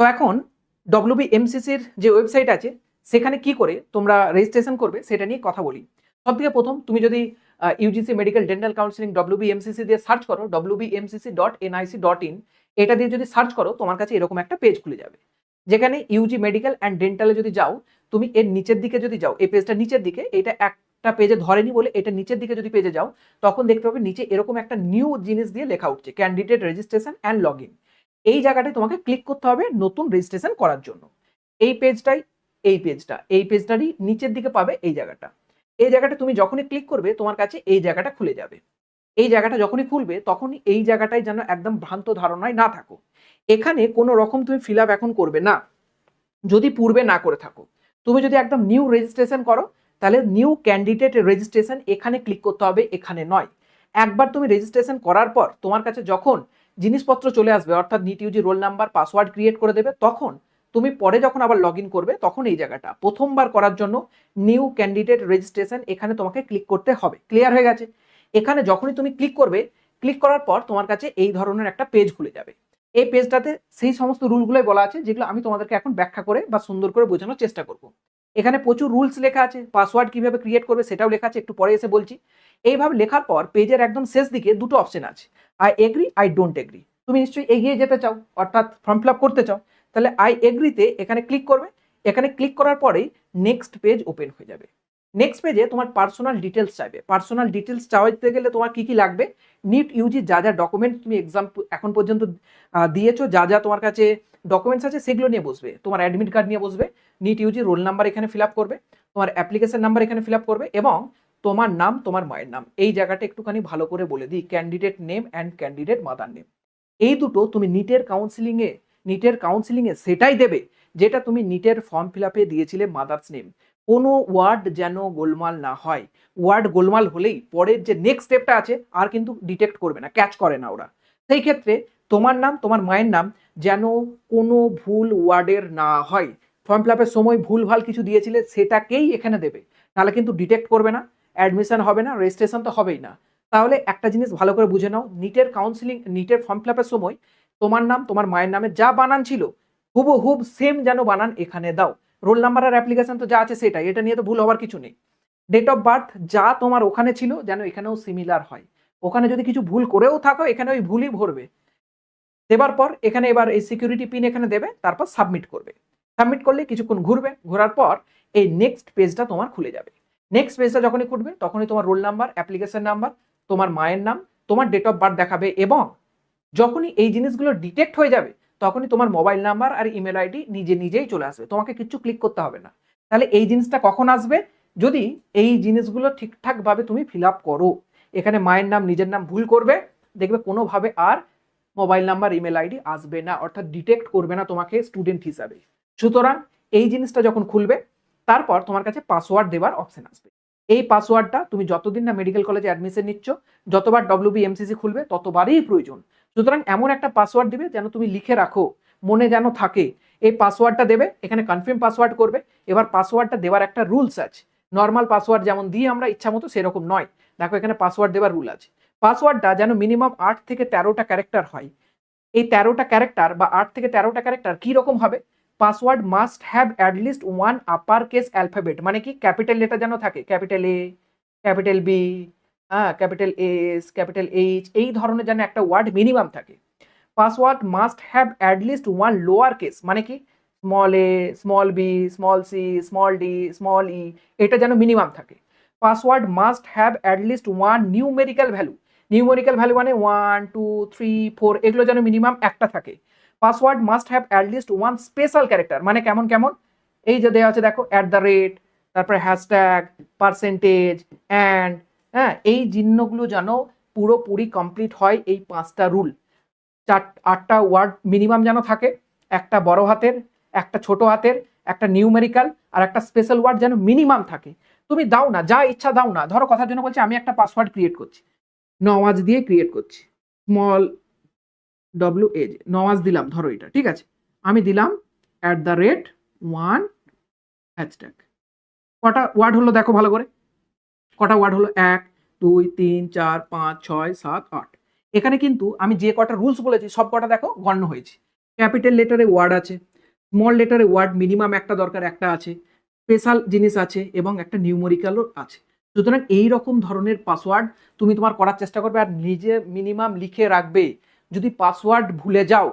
তো এখন ডব্লিউবি এমসিসির যে ওয়েবসাইট আছে, সেখানে কি করে তোমরা রেজিস্ট্রেশন করবে সেটা নিয়ে কথা বলি। সব থেকে প্রথম তুমি যদি UGC medical dental counselling WB MCC দিয়ে সার্চ করো WB MCC dot NIC dot in এটা দিয়ে যদি সার্চ করো, তোমার কাছে এরকম একটা পেজ খুলে যাবে। যেখানে ইউজি মেডিকেল অ্যান্ড ডেন্টালে যদি যাও, তুমি এর নিচের দিকে যদি যাও, এই পেজটা নিচের দিকে, এটা একটা পেজে ধরেনি বলে এটা নিচের দিকে যদি পেজে যাও, তখন দেখতে পাবে নিচে এরকম একটা নিউ জিনিস দিয়ে লেখা উঠছে candidate registration and log in এই জায়গাটায় তোমাকে ক্লিক করতে হবে নতুন রেজিস্ট্রেশন করার জন্য। এই পেজটাই এই পেজটা এই পেজটারই নিচের দিকে পাবে এই জায়গাটা। এই জায়গাটা তুমি যখনই ক্লিক করবে, তোমার কাছে এই জায়গাটা খুলে যাবে। এই জায়গাটা যখনই খুলবে, তখনই এই জায়গাটায় যেন একদম ভ্রান্ত ধারণায় না থাকো। এখানে কোনো রকম তুমি ফিল এখন করবে না। যদি পূর্বে না করে থাকো। তুমি যদি একদম নিউ রেজিস্ট্রেশন করো, তাহলে নিউ ক্যান্ডিডেট রেজিস্ট্রেশন এখানে ক্লিক করতে হবে, এখানে নয়। একবার তুমি রেজিস্ট্রেশন করার পর তোমার কাছে যখন জিনিসপত্র চলে আসবে, অর্থাৎ NEET UG roll number password create করে দেবে, তখন তুমি পরে যখন আবার লগ করবে, তখন এই জায়গাটা, প্রথমবার করার জন্য নিউ ক্যান্ডিডেট রেজিস্ট্রেশন এখানে তোমাকে ক্লিক করতে হবে ক্লিয়ার হয়ে গেছে। এখানে যখনই তুমি ক্লিক করবে ক্লিক করার পর তোমার কাছে এই ধরনের একটা পেজ খুলে যাবে। এই পেজটাতে সেই সমস্ত রুলগুলোই বলা আছে, যেগুলো আমি তোমাদেরকে এখন ব্যাখ্যা করে বা সুন্দর করে বোঝানোর চেষ্টা করব। এখানে প্রচুর রুলস লেখা আছে পাসওয়ার্ড কীভাবে ক্রিয়েট করবে সেটাও লেখা আছে, একটু পরে এসে বলছি। এইভাবে লেখার পর পেজের একদম শেষ দিকে দুটো অপশন আছে I agree I don't agree তুমি নিশ্চয়ই এগিয়ে যেতে চাও, অর্থাৎ ফর্ম ফিল করতে চাও, তাহলে আই এগ্রিতে এখানে ক্লিক করবে, এখানে ক্লিক করার পরেই নেক্সট পেজ ওপেন হয়ে যাবে। নেক্সট পেজে তোমার পার্সোনাল ডিটেলস চাইবে। পার্সোনাল ডিটেলস চাওয়াইতে গেলে তোমার কি কি লাগবে? নিট ইউজি যা যা ডকুমেন্ট তুমি এক্সাম এখন পর্যন্ত দিয়েছ, যা যা তোমার কাছে ডকুমেন্টস আছে সেগুলো নিয়ে বসবে। তোমার অ্যাডমিট কার্ড নিয়ে বসবে। নিট ইউজি রোল নাম্বার এখানে ফিল করবে। তোমার অ্যাপ্লিকেশন নাম্বার এখানে ফিল করবে এবং তোমার নাম, তোমার মায়ের নাম। এই জায়গাটা একটুখানি ভালো করে বলে দিই। Candidate name and candidate mother name এই দুটো তুমি নিটের কাউন্সিলিংয়ে নিটের কাউন্সিলিংয়ে সেটাই দেবে যেটা তুমি নিটের ফর্ম ফিল আপে দিয়েছিলে মাদার্স নেম কোনো ওয়ার্ড যেন গোলমাল না হয়। ওয়ার্ড গোলমাল হলেই পরের যে নেক্সট স্টেপটা আছে, আর কিন্তু ডিটেক্ট করবে না ক্যাচ করে না ওরা। সেই ক্ষেত্রে তোমার নাম, তোমার মায়ের নাম যেন কোনো ভুল ওয়ার্ডের না হয়। ফর্ম ফিল সময় ভুল ভালো কিছু দিয়েছিলে, সেটাকেই এখানে দেবে। নাহলে কিন্তু ডিটেক্ট করবে না অ্যাডমিশন হবে না রেজিস্ট্রেশন তো হবেই না। তাহলে একটা জিনিস ভালো করে বুঝে নাও নিটের কাউন্সিলিং নিটের ফর্ম ফিল সময় তোমার নাম, তোমার মায়ের নামে যা বানান ছিল হুবহুব সেম যেন বানান এখানে দাও। রোল নাম্বার আর অ্যাপ্লিকেশন তো যা আছে সেটাই, এটা নিয়ে তো ভুল হওয়ার কিছু নেই। ডেট অফ বার্থ যা তোমার ওখানে ছিল, যেন এখানেও সিমিলার হয়। ওখানে যদি কিছু ভুল করেও থাকো, এখানে ওই ভুলই ভরবে। দেবার পর এখানে এবার এই সিকিউরিটি পিন এখানে দেবে, তারপর সাবমিট করবে। সাবমিট করলে কিছুক্ষণ ঘুরবে, ঘোরার পর এই নেক্সট পেজটা তোমার খুলে যাবে। নেক্সট পেজটা যখনই খুলবে, তখনই তোমার রোল নাম্বার অ্যাপ্লিকেশন নাম্বার তোমার মায়ের নাম, তোমার ডেট অফ বার্থ দেখাবে এবং যখনই এই জিনিসগুলো ডিটেক্ট হয়ে যাবে তখনই তোমার মোবাইল নাম্বার আর ইমেল আইডি নিজে নিজেই চলে আসবে। তোমাকে কিচ্ছু ক্লিক করতে হবে না। তাহলে এই জিনিসটা কখন আসবে? যদি এই জিনিসগুলো ঠিকঠাকভাবে তুমি ফিল আপ করো, এখানে মায়ের নাম, নিজের নাম ভুল করবে, দেখবে কোনোভাবে আর মোবাইল নাম্বার ইমেল আইডি আসবে না, অর্থাৎ ডিটেক্ট করবে না তোমাকে স্টুডেন্ট হিসাবে। সুতরাং এই জিনিসটা যখন খুলবে, তারপর তোমার কাছে পাসওয়ার্ড দেওয়ার অপশন আসবে। এই পাসওয়ার্ডটা তুমি যতদিন না মেডিকেল কলেজে অ্যাডমিশন নিচ্ছ, যতবার ডব্লিউবি এমসিসি খুলবে, ততবারই প্রয়োজন। সুতরাং এমন একটা পাসওয়ার্ড দিবে যেন তুমি লিখে রাখো, মনে যেন থাকে। এই পাসওয়ার্ডটা দেবে, এখানে কনফার্ম পাসওয়ার্ড করবে। এবার পাসওয়ার্ডটা দেওয়ার একটা রুলস আছে। নর্মাল পাসওয়ার্ড যেমন দিয়ে আমরা ইচ্ছা মতো সেরকম নয়। দেখো এখানে পাসওয়ার্ড দেওয়ার রুল আছে। পাসওয়ার্ডটা যেন মিনিমাম আট থেকে তেরোটা ক্যারেক্টার হয়। এই তেরোটা ক্যারেক্টার বা আট থেকে তেরোটা ক্যারেক্টার কী রকম হবে? Password must have at least one upper case alphabet মানে কি? ক্যাপিটাল লেটার যেন থাকে। ক্যাপিটাল এ ক্যাপিটাল বি হ্যাঁ ক্যাপিটাল এস ক্যাপিটাল এইচ এই ধরনের যেন একটা ওয়ার্ড মিনিমাম থাকে। Password must have at least one lower case মানে কি? Small A small B small C small D small E এটা যেন মিনিমাম থাকে। Password must have at least one numerical value numerical value মানে one two three four এগুলো যেন minimum একটা থাকে। Password must have at least one special character মানে কেমন কেমন? এই যে দেওয়া আছে, দেখো অ্যাট দ্য রেট তারপরে হ্যাশট্যাগ পার্সেন্টেজ অ্যান্ড হ্যাঁ এই চিহ্নগুলো যেন পুরোপুরি কমপ্লিট হয় এই পাঁচটা রুল চার, আটটা ওয়ার্ড মিনিমাম যেন থাকে, একটা বড় হাতের, একটা ছোট হাতের, একটা নিউমেরিক্যাল আর একটা স্পেশাল ওয়ার্ড যেন মিনিমাম থাকে। তুমি দাও না, যা ইচ্ছা দাও না। ধরো কথার জন্য বলছি, আমি একটা পাসওয়ার্ড ক্রিয়েট করছি। নওয়াজ দিয়ে ক্রিয়েট করছি। স্মল ডব্লিউ এজ নওয়াজ দিলাম, ধরো এটা, ঠিক আছে? আমি দিলাম at the rate one hashtag কটা ওয়ার্ড হলো দেখো ভালো করে। কটা ওয়ার্ড হলো? এক, দুই, তিন, চার, পাঁচ, ছয়, সাত, আট। এখানে কিন্তু আমি যে কটা রুলস বলেছি, সব কটা দেখো গণ্য হয়েছে। ক্যাপিটাল লেটারে ওয়ার্ড আছে স্মল লেটারে ওয়ার্ড মিনিমাম একটা দরকার, একটা আছে স্পেশাল জিনিস আছে এবং একটা নিউমোরিক্যালও আছে। সুতরাং এই রকম ধরনের পাসওয়ার্ড তুমি তোমার করার চেষ্টা করবে আর নিজে মিনিমাম লিখে রাখবে। যদি পাসওয়ার্ড ভুলে যাও,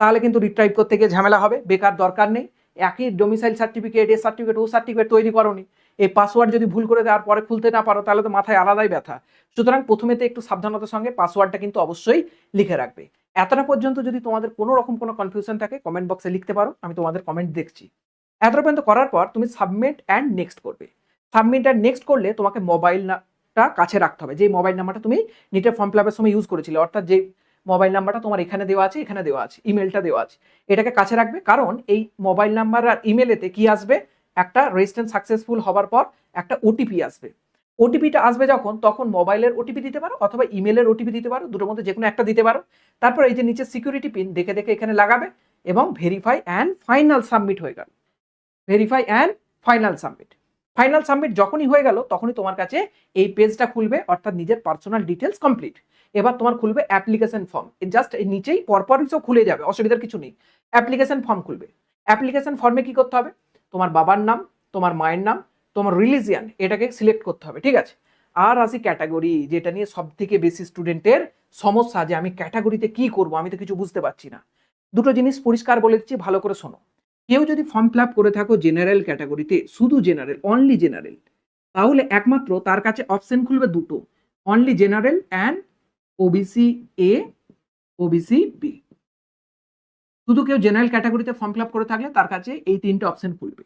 তাহলে কিন্তু রিট্রাইভ করতে গিয়ে ঝামেলা হবে, বেকার দরকার নেই। একই ডোমিসাইল সার্টিফিকেট এ সার্টিফিকেট ও সার্টিফিকেট তৈরি করনি। এই পাসওয়ার্ড যদি ভুল করে দেওয়ার পরে খুলতে না পারো, তাহলে তো মাথায় আলাদাই ব্যথা। সুতরাং প্রথমেতে একটু সাবধানতার সঙ্গে পাসওয়ার্ডটা কিন্তু অবশ্যই লিখে রাখবে। এতটা পর্যন্ত যদি তোমাদের কোনো রকম কোনো কনফিউশন থাকে কমেন্ট বক্সে লিখতে পারো, আমি তোমাদের কমেন্ট দেখছি। এতটা পর্যন্ত করার পর তুমি সাবমিট অ্যান্ড নেক্সট করবে। সাবমিট অ্যান্ড নেক্সট করলে তোমাকে মোবাইল মোবাইলটা কাছে রাখতে হবে। যে মোবাইল নাম্বারটা তুমি নিটের ফর্ম ফিল সময় ইউজ করেছিলে, অর্থাৎ যে মোবাইল নাম্বারটা তোমার এখানে দেওয়া আছে, এখানে দেওয়া আছে ইমেলটা দেওয়া আছে, এটাকে কাছে রাখবে। কারণ এই মোবাইল নাম্বার আর ইমেলেতে কি আসবে? একটা রেজিস্ট্রেশন সাকসেসফুল হবার পর একটা ওটিপি আসবে। ওটিপিটা আসবে যখন, তখন মোবাইলের ওটিপি দিতে পারো অথবা ইমেলের ওটিপি দিতে পারো, দুটোর মধ্যে যে কোনো একটা দিতে পারো। তারপর এই যে নিচে সিকিউরিটি পিন দেখে দেখে এখানে লাগাবে এবং ভেরিফাই অ্যান্ড ফাইনাল সাবমিট হয়ে গেল। Verify and final submit final submit যখনই হয়ে গেল, তখনই তোমার কাছে এই পেজটা খুলবে, অর্থাৎ নিজের পার্সোনাল ডিটেলস কমপ্লিট এবার তোমার খুলবে অ্যাপ্লিকেশন ফর্ম জাস্ট নিচেই পরপরই সব খুলে যাবে, অসুবিধার কিছু নেই। অ্যাপ্লিকেশন ফর্ম খুলবে। অ্যাপ্লিকেশন ফর্মে কি করতে হবে? তোমার বাবার নাম, তোমার মায়ের নাম, তোমার রিলিজিয়ান এটাকে সিলেক্ট করতে হবে, ঠিক আছে? আর আসি ক্যাটাগরি যেটা নিয়ে সব থেকে বেশি স্টুডেন্টের সমস্যা যে আমি ক্যাটাগরিতে কি করব, আমি তো কিছু বুঝতে পারছি না। দুটো জিনিস পরিষ্কার বলে দিচ্ছি, ভালো করে শোনো। কেউ যদি ফর্ম ফিল করে থাকো জেনারেল ক্যাটাগরিতে শুধু জেনারেল অনলি জেনারেল তাহলে একমাত্র তার কাছে অপশন খুলবে দুটো only general and OBC A OBC B শুধু কেউ জেনারেল ক্যাটাগরিতে ফর্ম ফিল করে থাকলে তার কাছে এই তিনটে অপশন খুলবে।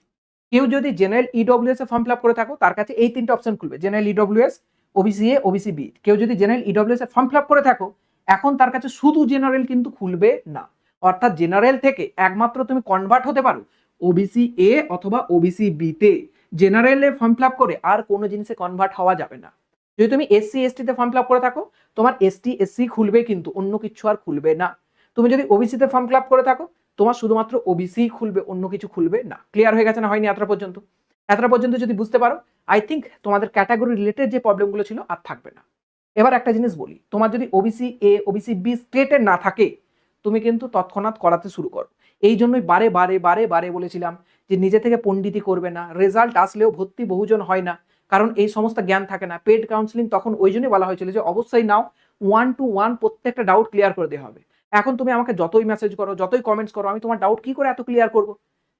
কেউ যদি জেনারেল ইডব্লিউএস এ ফর্ম ফিল করে থাকো, তার কাছে এই তিনটে অপশন খুলবে। General EWS OBC A OBC B কেউ যদি জেনারেল ইডব্লিউএস এ ফর্ম ফিল করে থাকো, এখন তার কাছে শুধু জেনারেল কিন্তু খুলবে না। অর্থাৎ জেনারেল থেকে একমাত্র তুমি কনভার্ট হতে পারো ওবিসি এ অথবা ওবিসি বিতে জেনারেলে ফর্ম ফিল করে আর কোনো জিনিসে কনভার্ট হওয়া যাবে না। যদি তুমি এসসি এসটিতে ফর্ম ফিল করে থাকো, তোমার এসটি এসসি খুলবে কিন্তু, অন্য কিছু আর খুলবে না। তুমি যদি ওবিসিতে ফর্ম ফিল করে থাকো, তোমার শুধুমাত্র ওবিসি খুলবে, অন্য কিছু খুলবে না। ক্লিয়ার হয়ে গেছে না হয়নি এতটা পর্যন্ত? এতটা পর্যন্ত যদি বুঝতে পারো আই থিঙ্ক তোমাদের ক্যাটাগরি রিলেটেড যে প্রবলেমগুলো ছিল আর থাকবে না। এবার একটা জিনিস বলি, তোমার যদি ওবিসি এ ওবিসি বি স্টেটের না থাকে, তুমি কিন্তু তৎক্ষণাৎ করাতে শুরু করো। এই জন্যই বারে বারে বারে বারে বলেছিলাম যে নিজে থেকে পণ্ডিতি করবে না রেজাল্ট আসলেও ভর্তি বহুজন হয় না, কারণ এই সমস্ত জ্ঞান থাকে না। পেড কাউন্সিলিং তখন ওই জন্যই বলা হয়েছিল যে অবশ্যই নাও ওয়ান টু ওয়ান প্রত্যেকটা ডাউট ক্লিয়ার করে দেওয়া হবে। এখন তুমি আমাকে যতই মেসেজ করো, যতই কমেন্টস করো, আমি তোমার ডাউট কি করে এত ক্লিয়ার করব?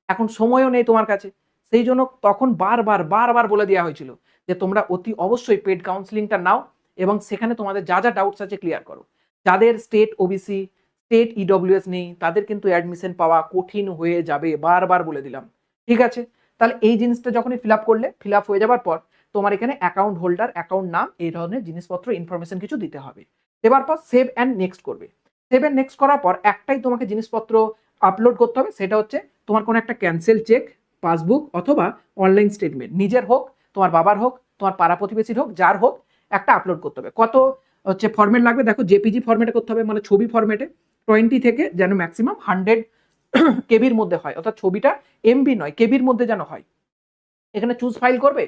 এখন সময়ও নেই তোমার কাছে। সেই জন্য তখন বারবার বারবার বলে দেওয়া হয়েছিল যে তোমরা অতি অবশ্যই পেড কাউন্সিলিংটা নাও এবং সেখানে তোমাদের যা যা ডাউটস আছে ক্লিয়ার করো। যাদের স্টেট ওবিসি স্টেট ইডব্লিউএস নেই, তাদের কিন্তু অ্যাডমিশন পাওয়া কঠিন হয়ে যাবে, বারবার বলে দিলাম। ঠিক আছে? তাহলে এই জিনিসটা যখনই ফিল আপ করলে ফিল আপ হয়ে যাবার পর তোমার এখানে অ্যাকাউন্ট হোল্ডার অ্যাকাউন্ট নাম, এই ধরনের জিনিসপত্র ইনফরমেশন কিছু দিতে হবে। এবার পর সেভ অ্যান্ড নেক্সট করবে। সেভ অ্যান্ড নেক্সট করার পর একটাই তোমাকে জিনিসপত্র আপলোড করতে হবে, সেটা হচ্ছে তোমার কোনো একটা ক্যান্সেল চেক পাসবুক অথবা অনলাইন স্টেটমেন্ট নিজের হোক, তোমার বাবার হোক, তোমার পাড়া প্রতিবেশীর হোক, যার হোক, একটা আপলোড করতে হবে। কত হচ্ছে ফর্মেট লাগবে? দেখো জেপিজি ফর্মেটে করতে হবে মানে ছবি ফর্মেটে টোয়েন্টি থেকে যেন ম্যাক্সিমাম হান্ড্রেড কেবির মধ্যে হয়, অর্থাৎ ছবিটা এমবি নয়, কেবির মধ্যে যেন হয়। এখানে চুজ ফাইল করবে?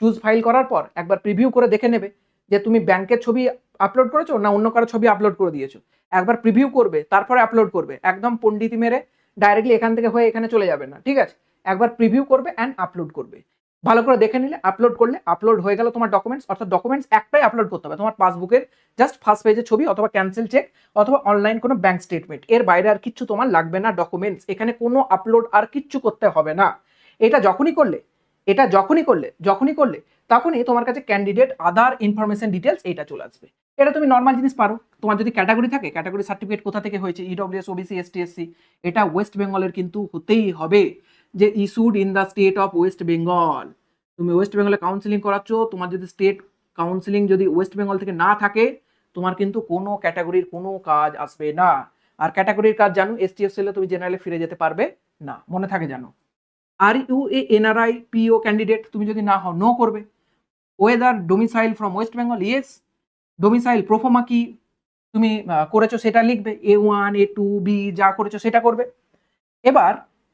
চুজ ফাইল করার পর একবার প্রিভিউ করে দেখে নেবে। যে তুমি ব্যাংকের ছবি আপলোড করেছ না অন্য কারও ছবি আপলোড করে দিয়েছ। একবার প্রিভিউ করবে, তারপরে আপলোড করবে। একদম পণ্ডিতি মেরে ডাইরেক্টলি এখান থেকে হয়ে এখানে চলে যাবে না, ঠিক আছে? একবার প্রিভিউ করবে অ্যান্ড আপলোড করবে। ভালো করে দেখে নিলে আপলোড করলে আপলোড হয়ে গেল তোমার ডকুমেন্টস অর্থাৎ ডকুমেন্টস একটাই আপলোড করতে হবে। তোমার পাসবুকের জাস্ট ফার্স্ট পেজের ছবি অথবা ক্যান্সেল চেক অথবা অনলাইন কোনো ব্যাংক স্টেটমেন্ট এর বাইরে আর কিচ্ছু তোমার লাগবে না ডকুমেন্টস এখানে কোনো আপলোড আর কিচ্ছু করতে হবে না। এটা যখনই করলে, এটা যখনই করলে যখনই করলে তখনই তোমার কাছে ক্যান্ডিডেট আদার ইনফরমেশন ডিটেলস এটা চলে আসবে। এটা তুমি নর্মাল জিনিস পারো। তোমার যদি ক্যাটাগরি থাকে ক্যাটাগরি সার্টিফিকেট কোথা থেকে হয়েছে? ইডব্লিউএস ওবিসি এসটি এসসি এটা ওয়েস্ট বেঙ্গলের কিন্তু হতেই হবে যে issued in the state of West Bengal তুমি ওয়েস্ট বেঙ্গলে কাউন্সিলিং করাচ্ছ, তোমার যদি স্টেট কাউন্সিলিং যদি ওয়েস্ট বেঙ্গল থেকে না থাকে, তোমার কিন্তু কোনো ক্যাটাগরির কোনো কাজ আসবে না। আর ক্যাটাগরির কাজ জানো এসটি এসএলে তুমি জেনারেলে ফিরে যেতে পারবে না। মনে থাকে জানো। Are you a NRI PIO candidate তুমি যদি না হও নো করবে। Whether domicile from West Bengal yes domicile proforma কি? তুমি করেছ সেটা লিখবে। A one A two B যা করেছ সেটা করবে। এবার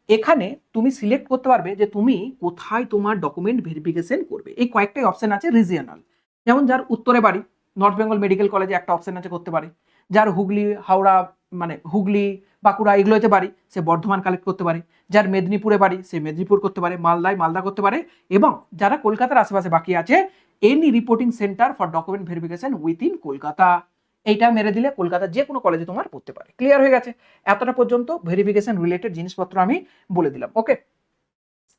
এখানে তুমি সিলেক্ট করতে পারবে যে তুমি কোথায় তোমার ডকুমেন্ট ভেরিফিকেশন করবে। এই কয়েকটাই অপশন আছে রিজিয়নাল যেমন যার উত্তরে বাড়ি নর্থ বেঙ্গল মেডিকেল কলেজে একটা অপশন আছে করতে পারে। যার হুগলি, হাওড়া মানে হুগলি বাঁকুড়া, এগুলোতে বাড়ি, সে বর্ধমান কালেক্ট করতে পারে। যার মেদিনীপুরে বাড়ি, সে মেদিনীপুর করতে পারে, মালদায়, মালদা করতে পারে এবং যারা কলকাতার আশেপাশে বাকি আছে any reporting centre for document verification within Kolkata. এইটা মেরে দিলে কলকাতার যে কোনো কলেজে তোমার পড়তে পারে। ক্লিয়ার হয়ে গেছে? এতটা পর্যন্ত ভেরিফিকেশন রিলেটেড জিনিসপত্র আমি বলে দিলাম। ওকে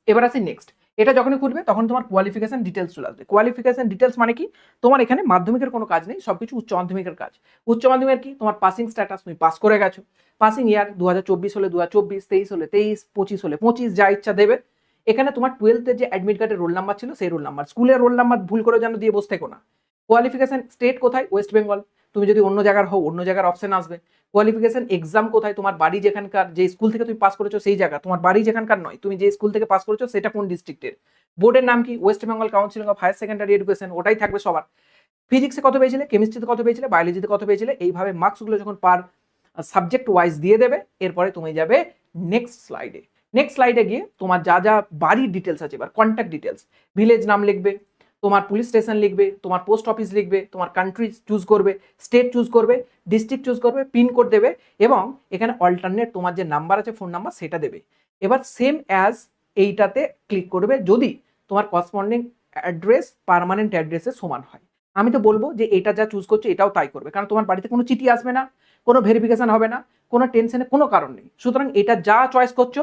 এবার আসি নেক্সট এটা যখনই খুলবে, তখন তোমার কোয়ালিফিকেশন ডিটেলস চলে আসবে। কোয়ালিফিকেশন ডিটেলস মানে কি? তোমার এখানে মাধ্যমিকের কোনো কাজ নেই, সবকিছু উচ্চ মাধ্যমিকের কাজ। উচ্চ মাধ্যমিকের কি? তোমার পাসিং স্ট্যাটাস তুমি পাস করে গেছো। পাসিং ইয়ার দু চব্বিশ হলে দু হাজার চব্বিশ, তেইশ হলে তেইশ, পঁচিশ হলে পঁচিশ, যা ইচ্ছা দেবে। এখানে তোমার টুয়েলথের যে অ্যাডমিট কার্ডের রোল নাম্বার ছিল, সেই রোল নাম্বার স্কুলের রোল নাম্বার ভুল করে যেন দিয়ে বসে থেকো না। কোয়ালিফিকেশন স্টেট কোথায়? ওয়েস্ট বেঙ্গল তুমি যদি অন্য জায়গার হও, অন্য জায়গার অপশন আসবে। কোয়ালিফিকেশন এক্সাম কোথায়? তোমার বাড়ি যেখানকার, যে স্কুল থেকে তুমি পাস করেছ সেই জায়গা। তোমার বাড়ি যেখানকার নয়, তুমি যে স্কুল থেকে পাস করেছ সেটা কোন ডিস্ট্রিক্টের বোর্ডের নাম কি? West Bengal counselling of higher secondary education ওটাই থাকবে সবার। ফিজিক্সে কত পেয়েছিলে? কেমিস্ট্রিতে কত পেয়েছিলে? বায়োলজিতে কত পেয়েছিলে? এইভাবে মার্কসগুলো যখন পার সাবজেক্ট ওয়াইজ দিয়ে দেবে, এরপরে তুমি যাবে নেক্সট স্লাইডে নেক্সট স্লাইডে গিয়ে তোমার যা যা বাড়ির ডিটেলস আছে, এবার কন্ট্যাক্ট ডিটেলস ভিলেজ নাম লিখবে। তোমার পুলিশ স্টেশন লিখবে, তোমার পোস্ট অফিস লিখবে, তোমার কান্ট্রি চুজ করবে স্টেট চুজ করবে ডিস্ট্রিক্ট চুজ করবে পিনকোড দেবে এবং এখানে অল্টারনেট তোমার যে নাম্বার আছে ফোন নাম্বার সেটা দেবে। এবার সেম অ্যাজ এইটাতে ক্লিক করবে যদি তোমার কসপন্ডিং অ্যাড্রেস পারমানেন্ট অ্যাড্রেসে সমান হয়। আমি তো বলব যে এটা যা চুজ করছ এটাও তাই করবে, কারণ তোমার বাড়িতে কোনো চিঠি আসবে না, কোনো ভেরিফিকেশন হবে না, কোনো টেনশনে কোনো কারণ নেই। সুতরাং এটা যা চয়েস করছ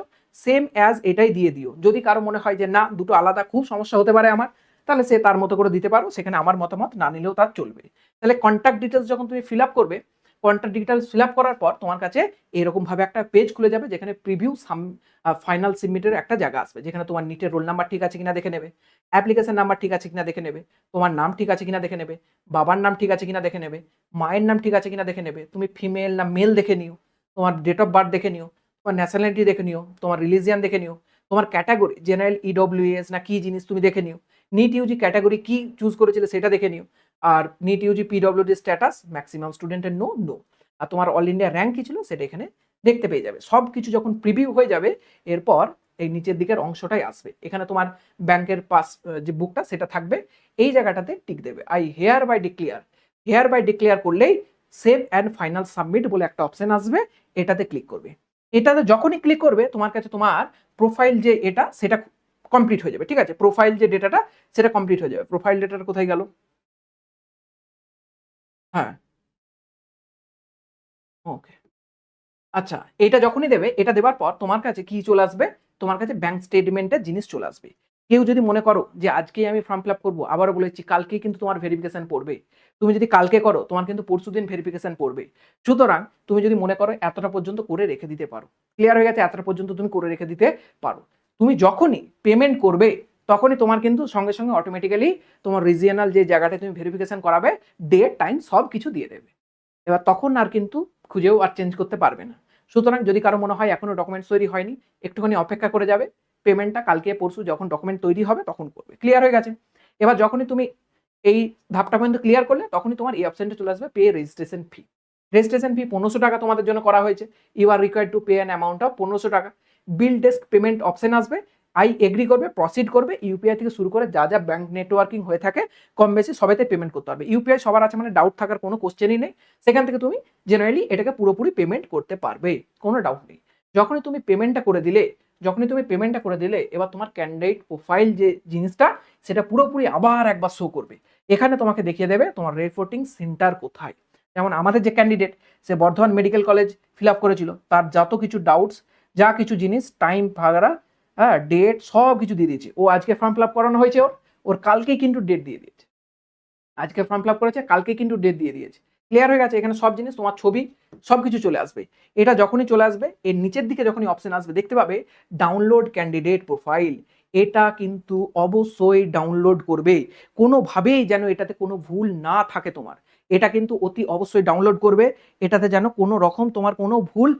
সেম অ্যাজ এটাই দিয়ে দিও। যদি কারও মনে হয় যে না, দুটো আলাদা খুব সমস্যা হতে পারে আমার তাহলে সে তার মতো করে দিতে পারো, সেখানে আমার মতামত না নিলেও তার চলবে। তাহলে কন্ট্যাক্ট ডিটেলস যখন তুমি ফিল আপ করবে কন্ট্যাক্ট ডিটেলস ফিল আপ করার পর তোমার কাছে এরকমভাবে একটা পেজ খুলে যাবে, যেখানে প্রিভিউ সাম ফাইনাল সাবমিটের একটা জায়গা আসবে, যেখানে তোমার নিটের রোল নাম্বার ঠিক আছে কিনা দেখে নেবে অ্যাপ্লিকেশন নাম্বার ঠিক আছে কিনা দেখে নেবে, তোমার নাম ঠিক আছে কিনা দেখে নেবে, বাবার নাম ঠিক আছে কিনা দেখে নেবে, মায়ের নাম ঠিক আছে কিনা দেখে নেবে, তুমি ফিমেল না মেল দেখে নিও, তোমার ডেট অফ বার্থ দেখে নিও, তোমার ন্যাশনালিটি দেখে নিও, তোমার রিলিজিয়ান দেখে নিও, তোমার ক্যাটাগরি জেনারেল ইডব্লিউএস না কি জিনিস তুমি দেখে নিও নিট ইউজি ক্যাটাগরি কি চুজ করেছিলে সেটা দেখে নিও। আর NEET UG PWD status maximum স্টুডেন্টের নো নো আর তোমার অল ইন্ডিয়া র্যাঙ্ক কি ছিল সেটা এখানে দেখতে পেয়ে যাবে। সব কিছু যখন প্রিভিউ হয়ে যাবে, এরপর এই নিচের দিকের অংশটাই আসবে। এখানে তোমার ব্যাংকের পাস যে বুকটা সেটা থাকবে, এই জায়গাটাতে টিক দেবে। I hereby declare hereby declare করলেই সেভ অ্যান্ড ফাইনাল সাবমিট বলে একটা অপশন আসবে, এটাতে ক্লিক করবে। এটাতে যখনই ক্লিক করবে, তোমার কাছে তোমার প্রোফাইল যে এটা, সেটা কমপ্লিট হয়ে যাবে, ঠিক আছে? প্রোফাইল যে ডেটাটা সেটা কমপ্লিট হয়ে যাবে। প্রোফাইল ডেটাটা কোথায় গেল? হ্যাঁ। ওকে আচ্ছা এটা যখনই দেবে, এটা দেওয়ার পর তোমার কাছে কি চলে আসবে? তোমার কাছে ব্যাংক স্টেটমেন্টের জিনিস চলে আসবে। কেউ যদি মনে করো যে আজকেই আমি ফর্ম ফিল আপ করব, আবারও বলেছি, কালকেই কিন্তু তোমার ভেরিফিকেশন পড়বে। তুমি যদি কালকে করো, তোমার কিন্তু পরশু দিন ভেরিফিকেশন পড়বে। সুতরাং তুমি যদি মনে করো এতটা পর্যন্ত করে রেখে দিতে পারো। ক্লিয়ার হয়ে গেছে, এতটা পর্যন্ত তুমি করে রেখে দিতে পারো। তুমি যখনই পেমেন্ট করবে, তখনই তোমার কিন্তু সঙ্গে সঙ্গে অটোমেটিক্যালি তোমার রিজিয়নাল যে জায়গাটা তুমি ভেরিফিকেশন করাবে ডেট টাইম সব কিছু দিয়ে দেবে। এবার তখন আর কিন্তু খুঁজেও আর চেঞ্জ করতে পারবে না। সুতরাং যদি কারও মনে হয় এখনও ডকুমেন্টস তৈরি হয়নি, একটুখানি অপেক্ষা করে যাবে পেমেন্টটা কালকে পরশু যখন ডকুমেন্ট তৈরি হবে তখন করবে। ক্লিয়ার হয়ে গেছে? এবার যখনই তুমি এই ধাপটা পর্যন্ত ক্লিয়ার করলে, তখনই তোমার এই অপশনটা চলে আসবে pay registration fee registration fee পনেরোশো টাকা তোমাদের জন্য করা হয়েছে। You are required to pay an amount of পনেরোশো টাকা। বিল ডেস্ক পেমেন্ট অপশন আসবে। আই এগ্রি করবে প্রসিড করবে ইউপিআই থেকে শুরু করে যা যা ব্যাংক নেটওয়ার্কিং হয়ে থাকে, কম বেশি সবাইতে পেমেন্ট করতে পারবে। ইউপিআই সবার আছে মানে ডাউট থাকার কোনো কোশ্চেনই নেই। সেখান থেকে তুমি জেনারেলি এটাকে পুরোপুরি পেমেন্ট করতে পারবে, কোনো ডাউট নেই। যখনই তুমি পেমেন্টটা করে দিলে, যখনই তুমি পেমেন্টটা করে দিলে, এবার তোমার ক্যান্ডিডেট প্রোফাইল যে জিনিসটা, সেটা পুরোপুরি আবার একবার শো করবে। এখানে তোমাকে দেখিয়ে দেবে তোমার রিপোর্টিং সেন্টার কোথায়। যেমন আমাদের যে ক্যান্ডিডেট সে Bardhaman medical college fill up করেছিল। তার যত কিছু ডাউটস যা কিছু জিনিস টাইম ভাগারা হ্যাঁ ডেট সব কিছু দিয়ে দিয়েছে। ও আজকে ফর্ম ফিল আপ করানো হয়েছে ওর ওর কালকেই কিন্তু ডেট দিয়ে দিয়েছে। আজকে ফর্ম ফিল আপ করেছে কালকে কিন্তু ডেট দিয়ে দিয়েছে। ক্লিয়ার হয়ে গেছে, এখানে সব জিনিস, তোমার ছবি, সব কিছু চলে আসবে। এটা যখনই চলে আসবে, এর নিচের দিকে যখনই অপশন আসবে, দেখতে পাবে ডাউনলোড ক্যান্ডিডেট প্রোফাইল এটা কিন্তু অবশ্যই ডাউনলোড করবে। কোনোভাবেই যেন এটাতে কোনো ভুল না থাকে তোমার। এটা কিন্তু অতি অবশ্যই ডাউনলোড করবে। এটাতে যেন কোনো রকম তোমার কোনো ভুল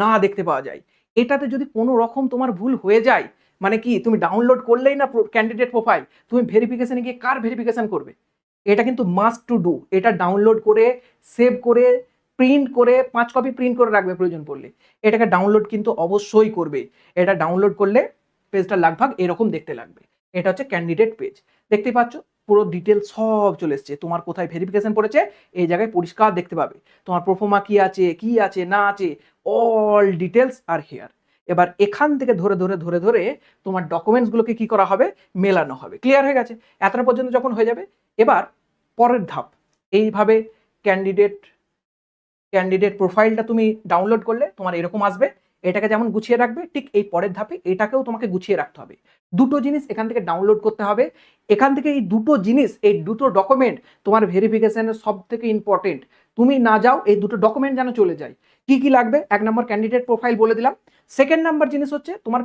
না দেখতে পাওয়া যায়। এটাতে যদি কোনো রকম তোমার ভুল হয়ে যায় মানে কি তুমি ডাউনলোড করলেই না ক্যান্ডিডেট প্রোফাইল তুমি ভেরিফিকেশনে গিয়ে কার ভেরিফিকেশান করবে? এটা কিন্তু মাস্ট টু ডু এটা ডাউনলোড করে সেভ করে প্রিন্ট করে, পাঁচ কপি প্রিন্ট করে রাখবে প্রয়োজন পড়লে। এটাকে ডাউনলোড কিন্তু অবশ্যই করবে। এটা ডাউনলোড করলে পেজটা লাগভাগ এরকম দেখতে লাগবে। এটা হচ্ছে ক্যান্ডিডেট পেজ দেখতে পাচ্ছ? পুরো ডিটেল সব চলে এসছে। তোমার কোথায় ভেরিফিকেশন পড়েছে, এই জায়গায় পরিষ্কার দেখতে পাবে। তোমার প্রোফোমা কি আছে কি আছে, না আছে অল ডিটেলস আর হেয়ার এবার এখান থেকে ধরে ধরে ধরে ধরে তোমার ডকুমেন্টসগুলোকে কি করা হবে? মেলানো হবে। ক্লিয়ার হয়ে গেছে? এতটা পর্যন্ত যখন হয়ে যাবে, এবার পরের ধাপ। এইভাবে ক্যান্ডিডেট ক্যান্ডিডেট প্রোফাইলটা তুমি ডাউনলোড করলে তোমার এরকম আসবে। এটাকে যেমন গুছিয়ে রাখবে, ঠিক এই পরের ধাপে এটাকেও তোমাকে গুছিয়ে রাখতে হবে। দুটো জিনিস এখান থেকে ডাউনলোড করতে হবে। এখান থেকে এই দুটো জিনিস, এই দুটো ডকুমেন্ট তোমার ভেরিফিকেশনের সব থেকে ইম্পর্টেন্ট তুমি না যাও, এই দুটো ডকুমেন্ট যেন চলে যায়। কি কি লাগবে? এক নম্বর ক্যান্ডিডেট প্রোফাইল বলে দিলাম। সেকেন্ড নাম্বার জিনিস হচ্ছে তোমার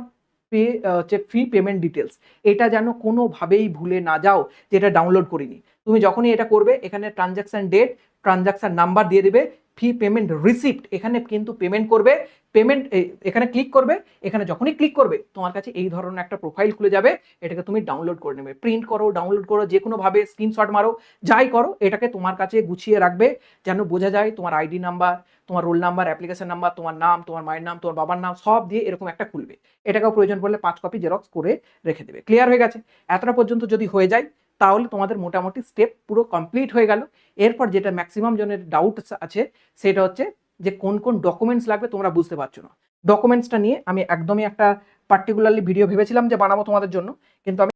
পে হচ্ছে ফি পেমেন্ট ডিটেলস এটা যেন কোনোভাবেই ভুলে না যাও যে এটা ডাউনলোড করিনি। তুমি যখনই এটা করবে, এখানে ট্রানজাকশন ডেট ট্রানজাকশন নাম্বার দিয়ে দেবে। ফি পেমেন্ট রিসিপ্ট এখানে কিন্তু পেমেন্ট করবে পেমেন্ট এখানে ক্লিক করবে, এখানে যখনই ক্লিক করবে, তোমার কাছে এই ধরনের একটা প্রোফাইল খুলে যাবে, এটাকে তুমি ডাউনলোড করে নেবে। প্রিন্ট করো ডাউনলোড করো যে কোনোভাবে স্ক্রিনশট মারো, যাই করো, এটাকে তোমার কাছে গুছিয়ে রাখবে, যেন বোঝা যায় তোমার আইডি নাম্বার তোমার রোল নাম্বার অ্যাপ্লিকেশন নাম্বার তোমার নাম, তোমার মায়ের নাম, তোমার বাবার নাম, সব দিয়ে এরকম একটা খুলবে। এটাকেও প্রয়োজন পড়লে পাঁচ কপি জেরক্স করে রেখে দেবে। ক্লিয়ার হয়ে গেছে? এতটা পর্যন্ত যদি হয়ে যায় তাহলে তোমাদের মোটামুটি স্টেপ পুরো কমপ্লিট হয়ে গেল। এরপর যেটা ম্যাক্সিমাম জনের ডাউট আছে, সেটা হচ্ছে যে কোন কোন ডকুমেন্টস লাগবে তোমরা বুঝতে পারছ না। ডকুমেন্টসটা নিয়ে আমি একদমই একটা পার্টিকুলারলি ভিডিও ভেবেছিলাম যে বানাবো তোমাদের জন্য, কিন্তু আমি